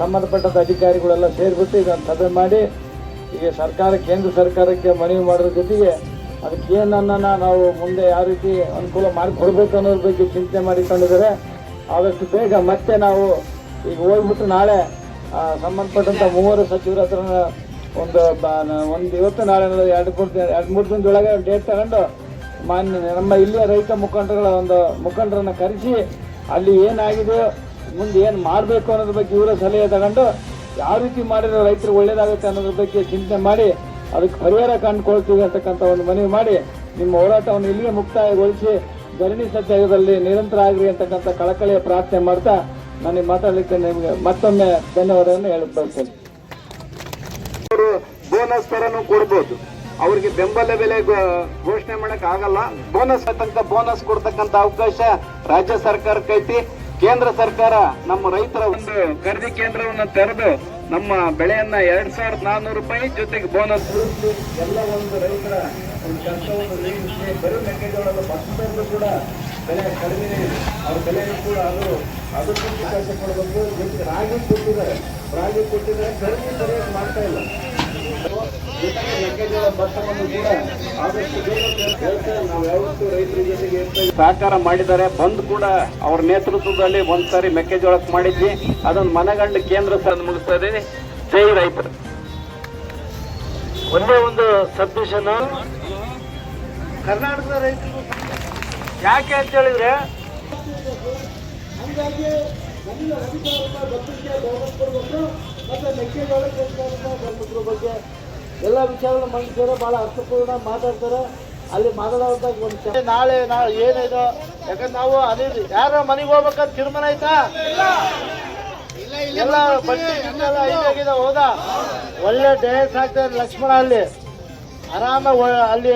ಸಂಬಂಧಪಟ್ಟಂತ ಅಧಿಕಾರಿಗಳೆಲ್ಲ ಸೇರಿಬಿಟ್ಟು ಇದನ್ನು ಸಭೆ ಮಾಡಿ ಈಗ ಸರ್ಕಾರ, ಕೇಂದ್ರ ಸರ್ಕಾರಕ್ಕೆ ಮನವಿ ಮಾಡೋದ್ರ ಜೊತೆಗೆ ಅದಕ್ಕೆ ಏನನ್ನ ನಾವು ಮುಂದೆ ಯಾವ ರೀತಿ ಅನುಕೂಲ ಮಾಡಿಕೊಡ್ಬೇಕು ಅನ್ನೋದ್ರ ಬಗ್ಗೆ ಚಿಂತನೆ ಮಾಡಿಕೊಂಡಿದ್ದಾರೆ. ಆದಷ್ಟು ಬೇಗ ಮತ್ತೆ ನಾವು ಈಗ ಹೋಗ್ಬಿಟ್ಟು ನಾಳೆ ಸಂಬಂಧಪಟ್ಟಂಥ ಮೂವರು ಸಚಿವರ ಹತ್ರ ಒಂದು ಒಂದು ಇವತ್ತು, ನಾಳೆ ಎರಡು ಮೂರು ದಿನ, ಎರಡು ಮೂರು ದಿನದೊಳಗೆ ಡೇಟ್ ತಗೊಂಡು ಮಾನ್ಯ ನಮ್ಮ ಇಲ್ಲಿಯ ರೈತ ಮುಖಂಡರುಗಳ ಒಂದು ಮುಖಂಡರನ್ನು ಕರೆಸಿ ಅಲ್ಲಿ ಏನಾಗಿದೆ ಮುಂದೆ ಏನು ಮಾಡಬೇಕು ಅನ್ನೋದ್ರ ಬಗ್ಗೆ ಇವರ ಸಲಹೆ ತಗೊಂಡು ಯಾವ ರೀತಿ ಮಾಡಿದ್ರೆ ರೈತರು ಒಳ್ಳೇದಾಗುತ್ತೆ ಅನ್ನೋದ್ರ ಬಗ್ಗೆ ಚಿಂತನೆ ಮಾಡಿ ಅದಕ್ಕೆ ಪರಿಹಾರ ಕಂಡುಕೊಳ್ತೀವಿ ಅಂತಕ್ಕಂಥ ಒಂದು ಮನವಿ ಮಾಡಿ ನಿಮ್ಮ ಹೋರಾಟವನ್ನು ಇಲ್ಲಿಗೆ ಮುಕ್ತಾಯಗೊಳಿಸಿ ಧರಣಿ ಸತ್ಯಾಗ್ರಹದಲ್ಲಿ ನಿರಂತರ ಆಗ್ರಿ ಅಂತಕ್ಕಂಥ ಕಳಕಳಿಯ ಪ್ರಾರ್ಥನೆ ಮಾಡ್ತಾ ನಾನು ಮಾತಾಡಲಿಕ್ಕೆ ನಿಮಗೆ ಮತ್ತೊಮ್ಮೆ ಧನ್ಯವಾದವನ್ನು ಹೇಳಿ ಬಯಸ್ತೇನೆ. ಅವರು ಬೋನಸ್ ತರನು ಕೊಡ್ಬೋದು. ಅವ್ರಿಗೆ ಬೆಂಬಲ ಬೆಲೆ ಘೋಷಣೆ ಮಾಡಕ್ ಆಗಲ್ಲ. ಬೋನಸ್ ಬೋನಸ್ ಕೊಡ್ತಕ್ಕಂತ ಅವಕಾಶ ರಾಜ್ಯ ಸರ್ಕಾರಕ್ಕೆ ಐತಿ. ಕೇಂದ್ರ ಸರ್ಕಾರ ನಮ್ಮ ರೈತರ ಒಂದು ಖರೀದಿ ಕೇಂದ್ರವನ್ನು ತೆರೆದು ನಮ್ಮ ಬೆಳೆಯನ್ನ ಎರಡ್ ಸಾವಿರದ ನಾನ್ನೂರು ರೂಪಾಯಿ ಜೊತೆಗೆ ಬೋನಸ್ ಎಲ್ಲ ಒಂದು ರೈತರ ಒಂದು ಕೆಲಸವನ್ನು ನೀಗಿಸಿ ಬರೀ ಮೆಕ್ಕೆಜೋಳದ ಭತ್ತದಲ್ಲೂ ಕೂಡ ಬೆಲೆ ಕಡಿಮೆ ಅವ್ರ ಬೆಲೆಯೂ ಕೂಡ ಅದು ಅದಕ್ಕೂ ಕೆಲಸ ಕೊಡಬೇಕು. ರಾಗಿ ಕೊಟ್ಟಿದ್ದಾರೆ. ರಾಗಿ ಕೊಟ್ಟಿದ್ದಾರೆ. ಖರೀದಿ ಸರಿಯಾಗಿ ಮಾಡ್ತಾ ಇಲ್ಲ. ಮೆಕ್ಕೆಜೋಳ ಸಹಕಾರ ಮಾಡಿದ್ದಾರೆ. ಬಂದ್ ಕೂಡ ಅವ್ರ ನೇತೃತ್ವದಲ್ಲಿ ಒಂದ್ಸರಿ ಮೆಕ್ಕೆಜೋಳಕ್ಕೆ ಮಾಡಿದ್ವಿ. ಅದನ್ನು ಮನಗಂಡು ಕೇಂದ್ರ ಸಹ ಮುಗಿಸ್ತಾ ಇದೀವಿ ಜೈ ರೈತರು ಒಂದೇ ಒಂದು ಸಬ್ಮಿಷನ್. ಕರ್ನಾಟಕದ ರೈತರು ಯಾಕೆ ಅಂತ ಹೇಳಿದ್ರೆ ಮತ್ತೆ ಮೆಕ್ಕೆಜೋಳ ಬಗ್ಗೆ. ಎಲ್ಲ ವಿಚಾರಗಳು ಮಂಡಿಸ್ತಾರೆ ಬಹಳ ಅರ್ಥಪೂರ್ಣ ಮಾತಾಡ್ತಾರೆ. ಅಲ್ಲಿ ಮಾತಾಡೋದಾಗ ಒಂದು ನಾಳೆ ನಾಳೆ ಏನಿದೆ? ಯಾಕಂದ್ರೆ ನಾವು ಅದೇ ಯಾರ ಮನೆಗೆ ಹೋಗ್ಬೇಕಂತ ತೀರ್ಮಾನ ಆಯ್ತಾ? ಎಲ್ಲ ಬಟ್ಟೆ ಹೋದ? ಒಳ್ಳೆ ಡೇಸ್ ಹಾಕ್ತಾರೆ ಲಕ್ಷ್ಮಣ ಅಲ್ಲಿ. ಆರಾಮ ಅಲ್ಲಿ